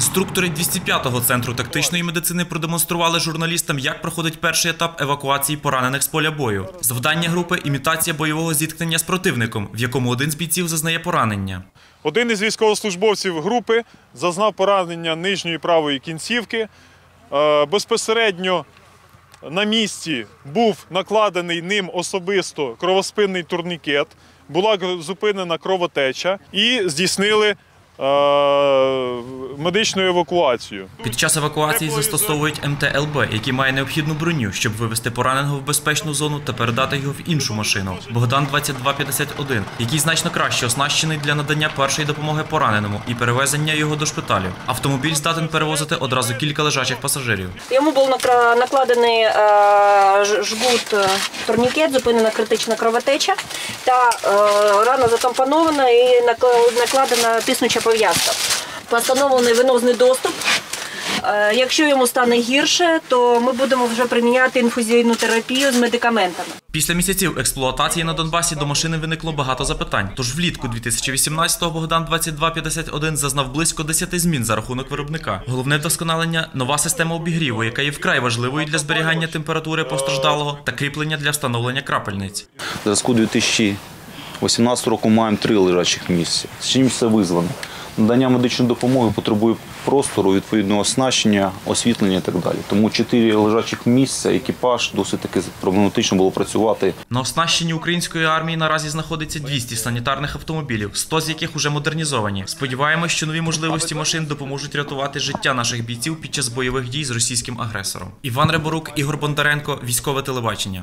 Інструктори 205-го центру тактичної медицини продемонстрували журналістам, як проходить перший етап евакуації поранених з поля бою. Завдання групи імітація бойового зіткнення з противником, в якому один з бійців зазнає поранення. Один із військовослужбовців групи зазнав поранення нижньої правої кінцівки. Е, Безпосередньо на місці був накладений ним особисто кровоспинний турнікет, була зупинена кровотеча і здійснили е, медичну евакуацію. Під час евакуації застосовують МТЛБ, який має необхідну броню, щоб вивести пораненого в безпечну зону та передати його в іншу машину. Богдан 2251, який значно краще оснащений для надання першої допомоги пораненому і перевезення його до шпиталю. Автомобіль здатен перевозити одразу кілька лежачих пасажирів. Йому був накладений е, жгут е, турнікет, зупинена критична кровотеча та е, рана затампонована і накла- накладена тиснуча пов'язка. Постановлений венозний доступ. Е, Якщо йому стане гірше, то ми будемо вже приміняти інфузійну терапію з медикаментами. Після місяців експлуатації на Донбасі до машини виникло багато запитань. Тож влітку 2018-го Богдан 2251 зазнав близько 10 змін за рахунок виробника. Головне вдосконалення нова система обігріву, яка є вкрай важливою для зберігання температури постраждалого та кріплення для встановлення крапельниць. В зв'язку 2018 року маємо три лежачих місця. З чим це визвано? Надання медичної допомоги потребує простору, відповідного оснащення, освітлення і так далі. Тому чотири лежачих місця, екіпаж досить таки проблематично було працювати. На оснащенні української армії наразі знаходиться 200 санітарних автомобілів, 100 з яких уже модернізовані. Сподіваємось, що нові можливості машин допоможуть рятувати життя наших бійців під час бойових дій з російським агресором. Іван Реборук, Ігор Бондаренко, військове телебачення.